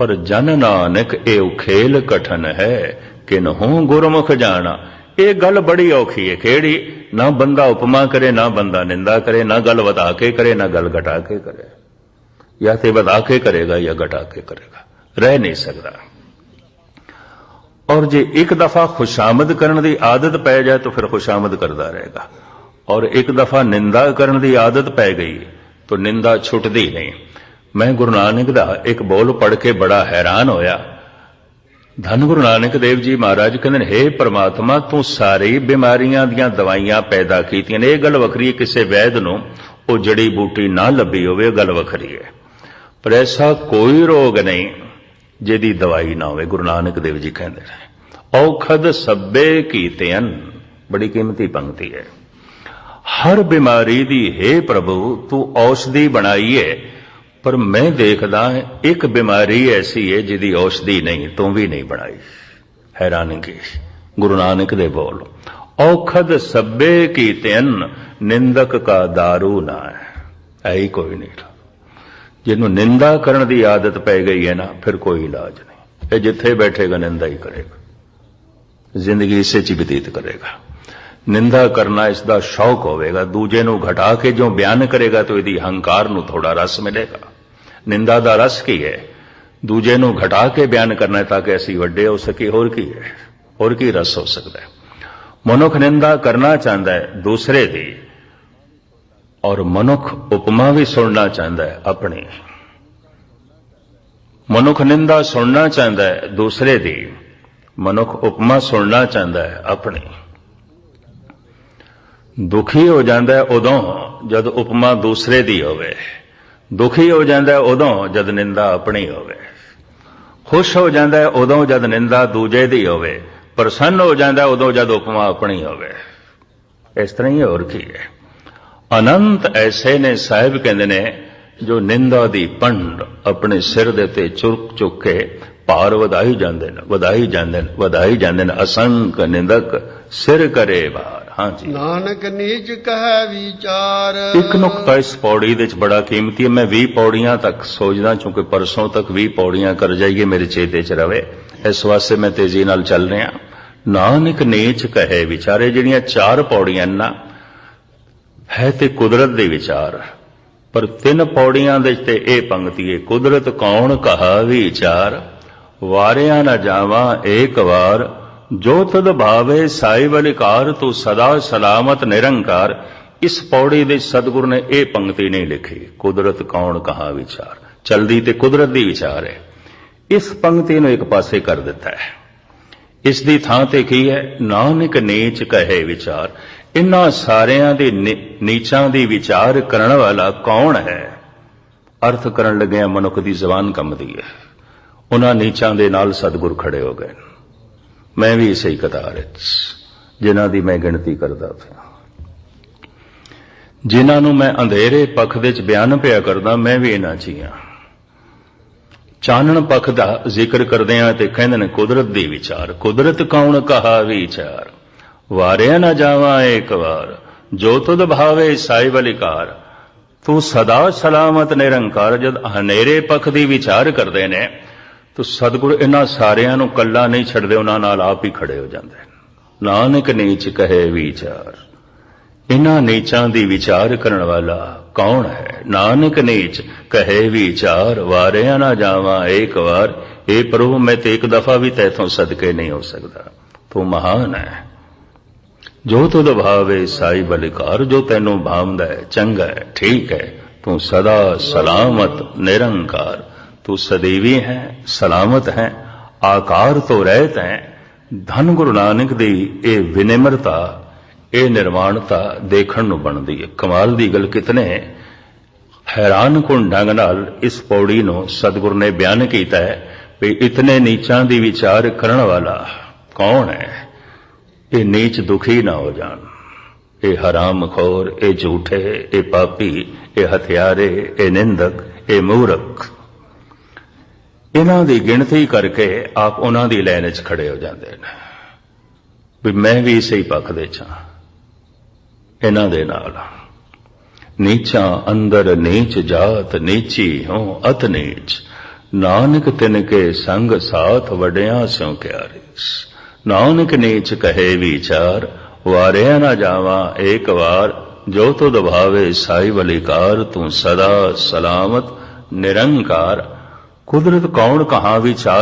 ਪਰ ਜਨ ਨਾਨਕ ਇਹ ਖੇਲ ਕਠਨ ਹੈ ਕਿਨਹੂ ਗੁਰਮੁਖ ਜਾਣਾ। ਇਹ ਗੱਲ ਬੜੀ ਔਖੀ ਹੈ ਕਿਹੜੀ ਨਾ ਬੰਦਾ ਉਪਮਾ ਕਰੇ, ਨਾ ਬੰਦਾ ਨਿੰਦਾ ਕਰੇ, ਨਾ ਗੱਲ ਵਧਾ ਕੇ ਕਰੇ, ਨਾ ਗੱਲ ਘਟਾ ਕੇ ਕਰੇ। ਜਾਂ ਤੇ ਵਧਾ ਕੇ ਕਰੇਗਾ ਜਾਂ ਘਟਾ ਕੇ ਕਰੇਗਾ, ਰਹਿ ਨਹੀਂ ਸਕਦਾ। ਔਰ ਜੇ ਇੱਕ ਦਫਾ ਖੁਸ਼ਾਮਦ ਕਰਨ ਦੀ ਆਦਤ ਪੈ ਜਾਏ, ਤਾਂ ਫਿਰ ਖੁਸ਼ਾਮਦ ਕਰਦਾ ਰਹੇਗਾ। ਔਰ ਇੱਕ ਦਫਾ ਨਿੰਦਾ ਕਰਨ ਦੀ ਆਦਤ ਪੈ ਗਈ, ਤਾਂ ਨਿੰਦਾ ਛੁੱਟਦੀ ਨਹੀਂ। ਮੈਂ ਗੁਰੂ ਨਾਨਕ ਦਾ ਇੱਕ ਬੋਲ ਪੜ੍ਹ ਕੇ ਬੜਾ ਹੈਰਾਨ ਹੋਇਆ। ਧੰਨ ਗੁਰੂ ਨਾਨਕ ਦੇਵ ਜੀ ਮਹਾਰਾਜ ਕਹਿੰਦੇ ਨੇ हे ਪ੍ਰਮਾਤਮਾ, ਤੂੰ ਸਾਰੀ ਬਿਮਾਰੀਆਂ ਦੀਆਂ ਦਵਾਈਆਂ ਪੈਦਾ ਕੀਤੀਆਂ ਨੇ। ਇਹ ਗੱਲ ਵੱਖਰੀ ਹੈ, ਕਿਸੇ ਵੈਦ ਨੂੰ ਉਹ ਜੜੀ ਬੂਟੀ ਨਾ ਲੱਭੀ ਹੋਵੇ, ਇਹ ਗੱਲ ਵੱਖਰੀ ਹੈ। ਪਰ ਐਸਾ ਕੋਈ ਰੋਗ ਨਹੀਂ ਜਿਹਦੀ ਦਵਾਈ ਨਾ ਹੋਵੇ, ਗੁਰੂ ਨਾਨਕ ਦੇਵ ਜੀ ਕਹਿੰਦੇ ਨੇ। ਔਖਦ ਸੱਬੇ ਕੀਤਿਆਂ, ਬੜੀ ਕੀਮਤੀ ਪੰਕਤੀ ਹੈ। ਹਰ ਬਿਮਾਰੀ ਦੀ, ਹੈ ਪ੍ਰਭੂ, ਤੂੰ ਔਸ਼ਧੀ ਬਣਾਈ ਹੈ ਪਰ ਮੈਂ ਦੇਖਦਾ ਇੱਕ ਬਿਮਾਰੀ ਐਸੀ ਹੈ ਜਿਹਦੀ ਔਸ਼ਧੀ ਨਹੀਂ, ਤੂੰ ਵੀ ਨਹੀਂ ਬਣਾਈ। ਹੈਰਾਨਗੀ ਗੁਰੂ ਨਾਨਕ ਦੇ ਬੋਲ, ਔਖਦ ਸੱਬੇ ਕੀਤਿਆਂ ਨਿੰਦਕ ਕਾ दारू ਨਾ ਹੈ। ਐਈ ਕੋਈ ਨਹੀਂ ਜਿਹਨੂੰ ਨਿੰਦਾ ਕਰਨ ਦੀ ਆਦਤ ਪੈ ਗਈ ਹੈ ਨਾ, ਫਿਰ ਕੋਈ ਇਲਾਜ ਨਹੀਂ। ਇਹ ਜਿੱਥੇ ਬੈਠੇਗਾ, ਨਿੰਦਾ ਹੀ ਕਰੇਗਾ। ਜ਼ਿੰਦਗੀ ਇਸੇ ਚ ਹੀ ਬਤੀਤ ਕਰੇਗਾ। ਨਿੰਦਾ ਕਰਨਾ ਇਸ ਦਾ ਸ਼ੌਕ ਹੋਵੇਗਾ। ਦੂਜੇ ਨੂੰ ਘਟਾ ਕੇ ਜੋ ਬਿਆਨ ਕਰੇਗਾ, ਤਾਂ ਇਹਦੀ ਹੰਕਾਰ ਨੂੰ ਥੋੜਾ ਰਸ ਮਿਲੇਗਾ। ਨਿੰਦਾ ਦਾ ਰਸ ਕੀ ਹੈ? ਦੂਜੇ ਨੂੰ ਘਟਾ ਕੇ ਬਿਆਨ ਕਰਨਾ ਤਾਂ ਕਿ ਅਸੀਂ ਵੱਡੇ ਹੋ ਸਕੀ ਹੋਰ ਕੀ ਹੈ? ਹੋਰ ਕੀ ਰਸ ਹੋ ਸਕਦਾ ਹੈ? ਮਨੁੱਖ ਨਿੰਦਾ ਕਰਨਾ ਚਾਹੁੰਦਾ ਹੈ ਦੂਸਰੇ ਦੀ, ਔਰ ਮਨੁੱਖ ਉਪਮਾ ਵੀ ਸੁਣਨਾ ਚਾਹੁੰਦਾ ਹੈ ਆਪਣੀ। ਮਨੁੱਖ ਨਿੰਦਾ ਸੁਣਨਾ ਚਾਹੁੰਦਾ ਹੈ ਦੂਸਰੇ ਦੀ, ਮਨੁੱਖ ਉਪਮਾ ਸੁਣਨਾ ਚਾਹੁੰਦਾ ਹੈ ਆਪਣੀ। ਦੁਖੀ ਹੋ ਜਾਂਦਾ ਹੈ ਉਦੋਂ ਜਦ ਉਪਮਾ ਦੂਸਰੇ ਦੀ ਹੋਵੇ। ਦੁਖੀ ਹੋ ਜਾਂਦਾ ਉਦੋਂ ਜਦ ਨਿੰਦਾ ਆਪਣੀ ਹੋਵੇ। ਖੁਸ਼ ਹੋ ਜਾਂਦਾ ਉਦੋਂ ਜਦ ਨਿੰਦਾ ਦੂਜੇ ਦੀ ਹੋਵੇ। ਪ੍ਰਸੰਨ ਹੋ ਜਾਂਦਾ ਉਦੋਂ ਜਦ ਉਪਮਾ ਆਪਣੀ ਹੋਵੇ। ਇਸ ਤਰ੍ਹਾਂ ਹੀ ਹੋਰ ਕੀ ਹੈ? ਅਨੰਤ ਐਸੇ ਨੇ ਸਾਹਿਬ ਕਹਿੰਦੇ ਨੇ, ਜੋ ਨਿੰਦਾ ਦੀ ਪੰਡ ਆਪਣੇ ਸਿਰ ਦੇ ਤੇ ਚੁਰਕ ਚੁੱਕ ਕੇ ਭਾਰ ਵਧਾਈ ਜਾਂਦੇ ਨੇ ਵਧਾਈ ਜਾਂਦੇ ਨੇ ਵਧਾਈ ਜਾਂਦੇ ਨੇ ਅਸੰਖ ਨਿੰਦਕ ਸਿਰ ਕਰੇ ਭਾਰ ਹਾਂਜੀ ਨਾਨਕ ਨੀਚ ਕਹੈ ਵਿਚਾਰ। ਇੱਕ ਨੁਕਤਾ ਇਸ ਪੌੜੀ ਦੇ ਵਿੱਚ ਬੜਾ ਕੀਮਤੀ ਹੈ। ਮੈਂ 20 ਪੌੜੀਆਂ ਤੱਕ ਸੋਚਦਾ ਚੂੰਕਿ ਪਰਸੋਂ ਤੱਕ 20 ਪੌੜੀਆਂ ਕਰ ਜਾਈਏ ਮੇਰੇ ਚੇਤੇ 'ਚ ਰਵੇ। ਇਸ ਵਾਸਤੇ ਮੈਂ ਤੇਜ਼ੀ ਨਾਲ ਚੱਲ ਰਿਹਾ। ਨਾਨਕ ਨੀਚ ਕਹੇ ਵਿਚਾਰੇ ਜਿਹੜੀਆਂ ਚਾਰ ਪੌੜੀਆਂ ਨਾ ਹੈ ਤੇ ਕੁਦਰਤ ਦੇ ਵਿਚਾਰ। ਪਰ ਤਿੰਨ ਪੌੜੀਆਂ ਦੇ ਤੇ ਇਹ ਪੰਕਤੀ ਹੈ ਕੁਦਰਤ ਕੌਣ ਕਹਾ ਵਿਚਾਰ? ਵਾਰਿਆ ਨਾ ਜਾਵਾਂ ਏਕ ਵਾਰ, ਜੋ ਤਦ ਭਾਵੇ ਸਾਈ ਬਲਿਕਾਰ, ਤੂੰ ਸਦਾ ਸਲਾਮਤ ਨਿਰੰਕਾਰ। ਇਸ ਪੌੜੀ ਦੇ ਸਤਿਗੁਰ ਨੇ ਇਹ ਪੰਕਤੀ ਨਹੀਂ ਲਿਖੀ। ਕੁਦਰਤ ਕੌਣ ਕਹਾ ਵਿਚਾਰ? ਚਲਦੀ ਤੇ ਕੁਦਰਤ ਦੀ ਵਿਚਾਰ ਹੈ। ਇਸ ਪੰਕਤੀ ਨੂੰ ਇੱਕ ਪਾਸੇ ਕਰ ਦਿੱਤਾ ਹੈ। ਇਸ ਦੀ ਥਾਂ ਤੇ ਕੀ ਹੈ? ਨਾਨਕ ਨੀਚ ਕਹੇ ਵਿਚਾਰ। ਇਨ੍ਹਾਂ ਸਾਰਿਆਂ ਦੇ ਨੀਚਾਂ ਦੀ ਵਿਚਾਰ ਕਰਨ ਵਾਲਾ ਕੌਣ ਹੈ? ਅਰਥ ਕਰਨ ਲੱਗਿਆ ਮਨੁੱਖ ਦੀ ਜ਼ਬਾਨ ਕੰਬਦੀ ਹੈ। ਉਹਨਾਂ ਨੀਚਾਂ ਦੇ ਨਾਲ ਸਤਿਗੁਰ ਖੜੇ ਹੋ ਗਏ। ਮੈਂ ਵੀ ਇਸੇ ਹੀ ਕਤਾਰ ਵਿੱਚ ਜਿਨ੍ਹਾਂ ਦੀ ਮੈਂ ਗਿਣਤੀ ਕਰਦਾ ਪਿਆ। ਜਿਨ੍ਹਾਂ ਨੂੰ ਮੈਂ ਅੰਧੇਰੇ ਪੱਖ ਦੇ ਵਿੱਚ ਬਿਆਨ ਪਿਆ ਕਰਦਾ, ਮੈਂ ਵੀ ਇਹਨਾਂ 'ਚ ਹੀ ਹਾਂ। ਚਾਨਣ ਪੱਖ ਦਾ ਜ਼ਿਕਰ ਕਰਦੇ ਆ ਤੇ ਕਹਿੰਦੇ ਨੇ, ਕੁਦਰਤ ਦੀ ਵਿਚਾਰ, ਕੁਦਰਤ ਕੌਣ ਕਹਾ ਵਿਚਾਰ? ਵਾਰਿਆ ਨਾ ਜਾਵਾਂ ਇੱਕ ਵਾਰ, ਜੋ ਤੁਧ ਭਾਵੇ ਸਾਈ ਬਲਿਕਾਰ। ਤੂੰ ਸਦਾ ਸਲਾਮਤ ਨਿਰੰਕਾਰ, ਜਦ ਹਨੇਰੇ ਪੱਖ ਦੀ ਵਿਚਾਰ ਕਰਦੇ ਨੇ ਤੋ ਸਤਿਗੁਰ ਇਹਨਾਂ ਸਾਰਿਆਂ ਨੂੰ ਕੱਲਾ ਨਹੀਂ ਛੱਡਦੇ, ਉਹਨਾਂ ਨਾਲ ਆਪ ਹੀ ਖੜੇ ਹੋ ਜਾਂਦੇ ਨਾਨਕ ਨੀਚ ਕਹੇ ਵਿਚਾਰ। ਇਹਨਾਂ ਨੀਚਾਂ ਦੀ ਵਿਚਾਰ ਕਰਨ ਵਾਲਾ ਕੌਣ ਹੈ? ਨਾਨਕ ਨੀਚ ਕਹੇ ਵਿਚਾਰ, ਵਾਰਿਆ ਨਾ ਜਾਵਾਂ ਇੱਕ ਵਾਰ। ਇਹ ਪ੍ਰਭੂ, ਮੈਂ ਤੇ ਇੱਕ ਦਫਾ ਵੀ ਤੈਥੋਂ ਸਦਕੇ ਨਹੀਂ ਹੋ ਸਕਦਾ। ਤੂੰ ਮਹਾਨ ਹੈ। ਜੋ ਤੁਧ ਭਾਵੇ ਸਾਈ ਬਲਿਕਾਰ, ਜੋ ਤੈਨੂੰ ਭਾਵਦਾ ਹੈ, ਚੰਗਾ ਹੈ, ਠੀਕ ਹੈ। ਤੂੰ ਸਦਾ ਸਲਾਮਤ, ਨਿਰੰਕਾਰ। ਤੂੰ ਸਦੀਵੀ ਹੈ ਸਲਾਮਤ ਹੈ ਆਕਾਰ ਤੋਂ ਰਹਿਤ ਹੈ ਧਨ ਗੁਰੂ ਨਾਨਕ ਦੀ ਇਹ ਵਿਨਿਮਰਤਾ ਇਹ ਨਿਰਮਾਣਤਾ ਦੇਖਣ ਨੂੰ ਬਣਦੀ ਹੈ ਕਮਾਲ ਦੀ ਗੱਲ ਕਿਤਨੇ ਹੈਰਾਨ ਕੁਣ ਢੰਗ ਨਾਲ ਇਸ ਪੌੜੀ ਨੂੰ ਸਤਿਗੁਰ ਨੇ ਬਿਆਨ ਕੀਤਾ ਹੈ ਵੀ ਇਤਨੇ ਨੀਚਾਂ ਦੀ ਵਿਚਾਰ ਕਰਨ ਵਾਲਾ ਕੌਣ ਹੈ ਇਹ ਨੀਚ ਦੁਖੀ ਨਾ ਹੋ ਜਾਣ ਇਹ ਹਰਾਮਖੋਰ ਇਹ ਝੂਠੇ ਇਹ ਪਾਪੀ ਇਹ ਹਥਿਆਰੇ ਇਹ ਨਿੰਦਕ ਇਹ ਮੂਰਖ ਇਹਨਾਂ ਦੀ ਗਿਣਤੀ ਕਰਕੇ ਆਪ ਉਹਨਾਂ ਦੀ ਲਾਈਨ 'ਚ ਖੜੇ ਹੋ ਜਾਂਦੇ ਨੇ। ਵੀ ਮੈਂ ਵੀ ਇਸੇ ਪੱਖ ਦੇ ਚਾਂ ਇਹਨਾਂ ਦੇ ਨਾਲ। ਨੀਚਾ ਅੰਦਰ ਨੀਚ ਜਾਤ ਨੀਚੀ ਹੋ ਅਤ ਨੀਚ। ਨਾਨਕ ਤਿਨ ਕੇ ਸੰਗ ਸਾਥ ਵਡਿਆਂ ਸਿਉ ਕਿਆਰੇ ਨਾਨਕ ਨੀਚ ਕਹੇ ਵਿਚਾਰ, ਵਾਰਿਆ ਨਾ ਜਾਵਾ ਏਕ ਵਾਰ। ਜੋ ਤੋ ਦਬਾਵੇ ਸਾਈ ਬਲਿਕਾਰ, ਤੂੰ ਸਦਾ ਸਲਾਮਤ, ਨਿਰੰਕਾਰ। ਕੁਦਰਤ ਕੌਣ ਕਹਾ ਵਿਚਾਰ